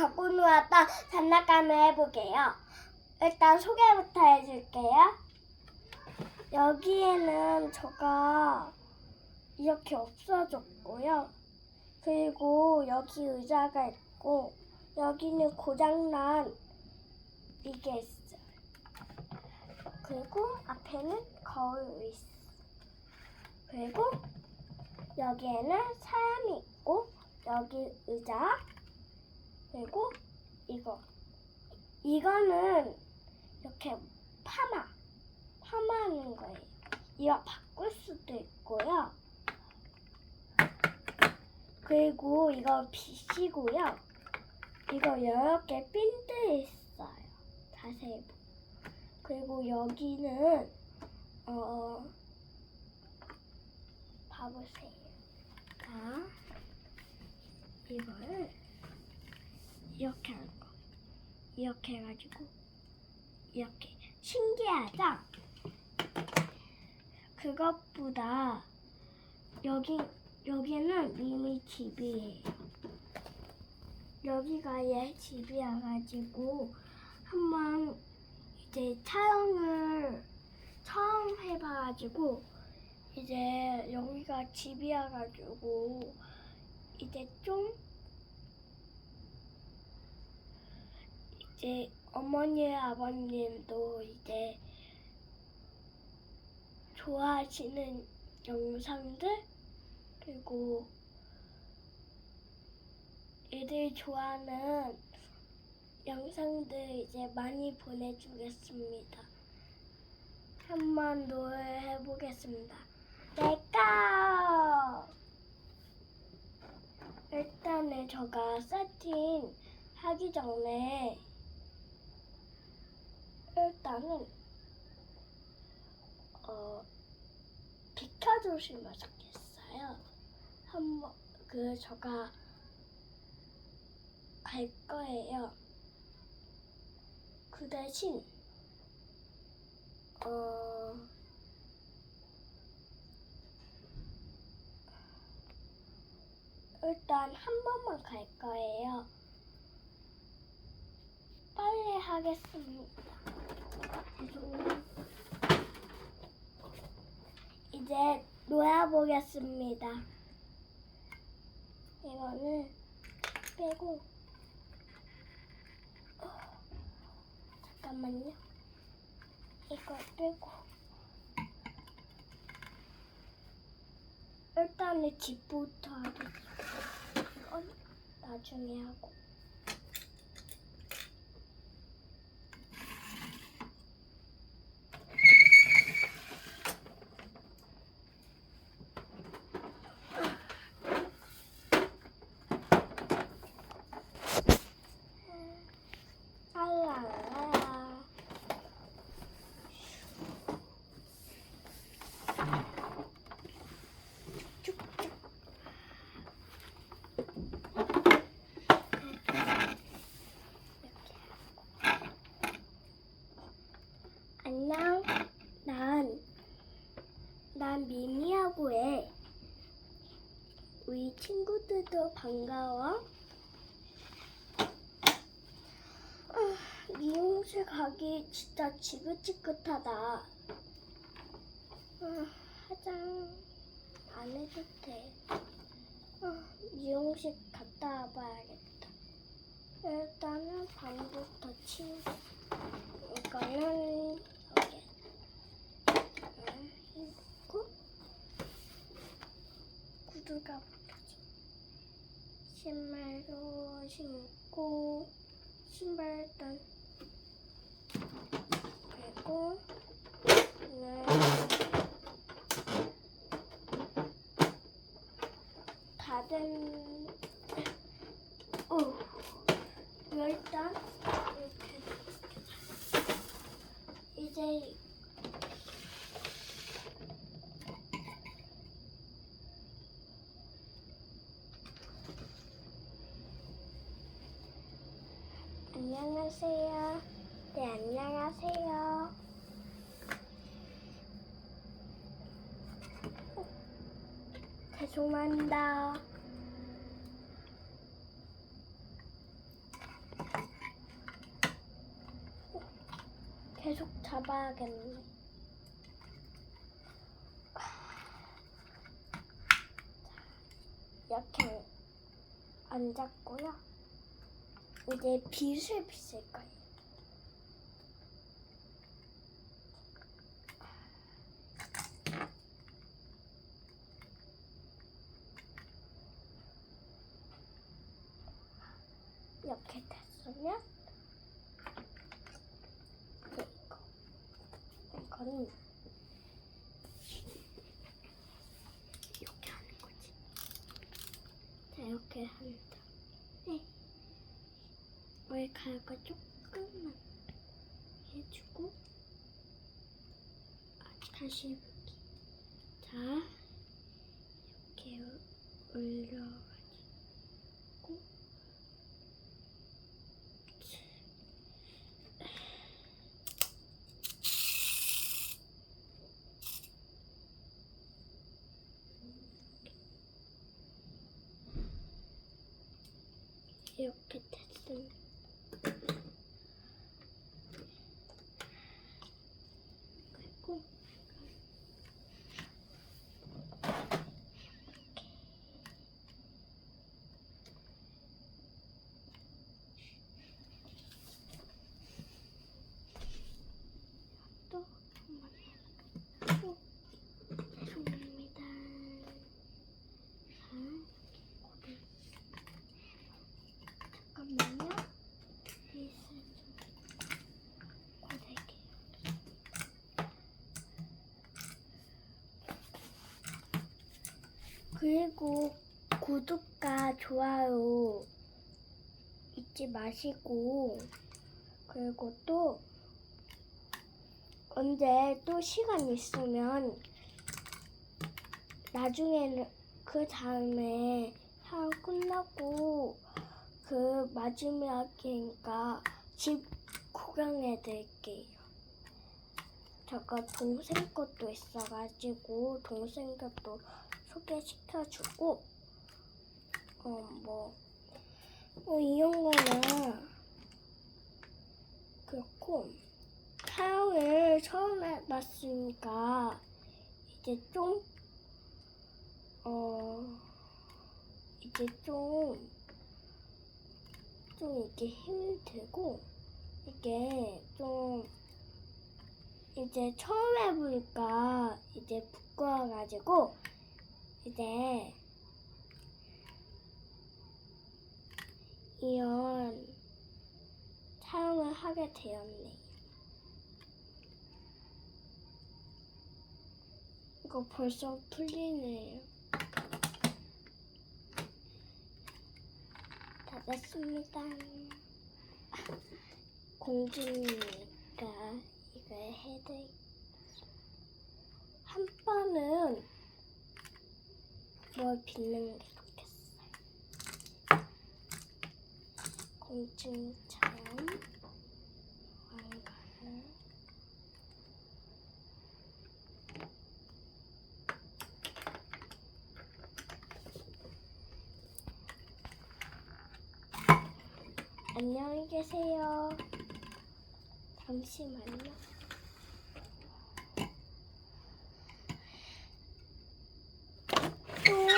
갖고 놀았던 장난감을 해볼게요. 일단 소개부터 해줄게요. 여기에는 저가 이렇게 없어졌고요. 그리고 여기 의자가 있고 여기는 고장난 이게 있어요. 그리고 앞에는 거울이 있어. 그리고 여기에는 사람이 있고 여기 의자 그리고 이거 이거는 이렇게 파마 파마하는 거예요. 이거 바꿀 수도 있고요. 그리고 이거 빗이고요. 이거 여러 개 핀들이 있어요. 자세히 보. 그리고 여기는 어 봐보세요. 자, 이거를 이렇게 할 거. 이렇게 해가지고 이렇게 신기하죠? 그것보다 여기 여기는 미미 집이에요. 여기가 얘 집이어가지고 한번 이제 촬영을 처음 해봐가지고 이제 여기가 집이어가지고 이제 좀 이제 어머니 아버님도 이제 좋아하시는 영상들 그리고 애들 좋아하는 영상들 이제 많이 보내주겠습니다. 한번 노래 해보겠습니다. 내가 일단은 제가 세팅 하기 전에 일단은 어 비켜주시면 좋겠어요. 한번 그 제가 갈 거예요. 그 대신 어 일단 한 번만 갈 거예요. 빨리 하겠습니다. 이제 놀아보겠습니다. 이거는 빼고 어, 잠깐만요. 이거 빼고 일단은 집부터 하겠습니다. 이건 나중에 하고 알랄라 쭉쭉 안녕 난, 난 미미하고 해 우리 친구들도 반가워 아, 미용실 가기 진짜 지긋지긋하다. 아, 화장 안 해도 돼. 아, 미용실 갔다 와봐야겠다. 일단은 밤부터 치우고 이거는 여기 있고 구두가 붙어져. 신발도 신고 신발단 그리고 네. 다된 오 일단 이렇게 이제 안녕하세요. 네, 안녕하세요. 어, 죄송합니다. 계속 잡아야겠네. 이렇게 안 잡고요. 이제 빗을 빗을 거예요. 이렇게 됐으면 이제 이거 이거는 이렇게 하는 거지. 자 이렇게 한 다음에 머리카락을 조금만 해주고 아, 다시 해볼게. 자 이렇게 올려가지고 이렇게 됐습니다. 그리고 또 한번 하고 줍니다. 자, 고개 잠깐만요. 빗을 좀 고데기. 그리고 구독과 좋아요 잊지 마시고 그리고 또 언제 또 시간 있으면 나중에는 그 다음에 사업 끝나고 그 마지막이니까 집 구경해 드릴게요. 제가 동생 것도 있어가지고 동생 것도 소개시켜주고 어뭐 뭐 이런 거는 그렇고 사용을 처음 해봤으니까 이제 좀 어, 이제 좀, 좀 이렇게 힘이 들고, 이게 좀, 이제 처음 해보니까 이제 부끄러워가지고, 이제, 이런 사용을 하게 되었네. 이거 벌써 풀리네요. 다 됐습니다. 공주니까 이거 해드 한 번은 뭘 빗는 게 좋겠어요. 공주처럼 왕관을 안녕히 계세요. 잠시만요. 또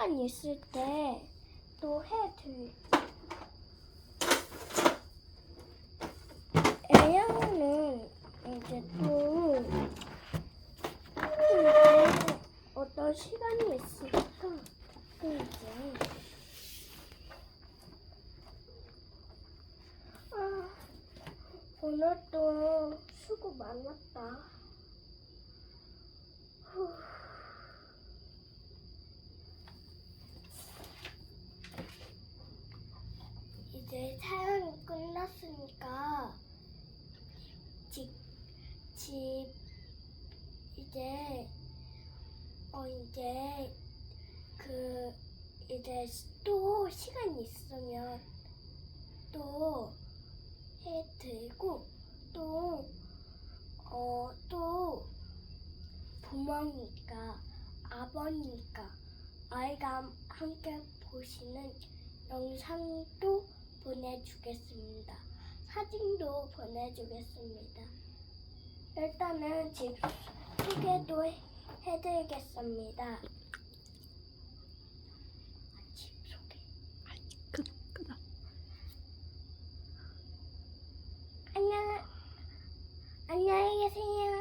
시간 있을 때 또 해드릴. 애양은 이제 또 이제 어떤 시간이 있으니까 또 이제 아, 오늘도 수고 많았다. 후. 이제 사연이 끝났으니까 집, 집, 이제, 어, 이제, 그, 또 시간 있으면 또 해드리고 또, 어, 또 부모니까 아버니까 아이가 함께 보시는 영상도 보내주겠습니다. 사진도 보내주겠습니다. 일단은 집 소개도 해- 해드리겠습니다. 집 소개. 끊어 끊어. 안녕, 안녕히 계세요.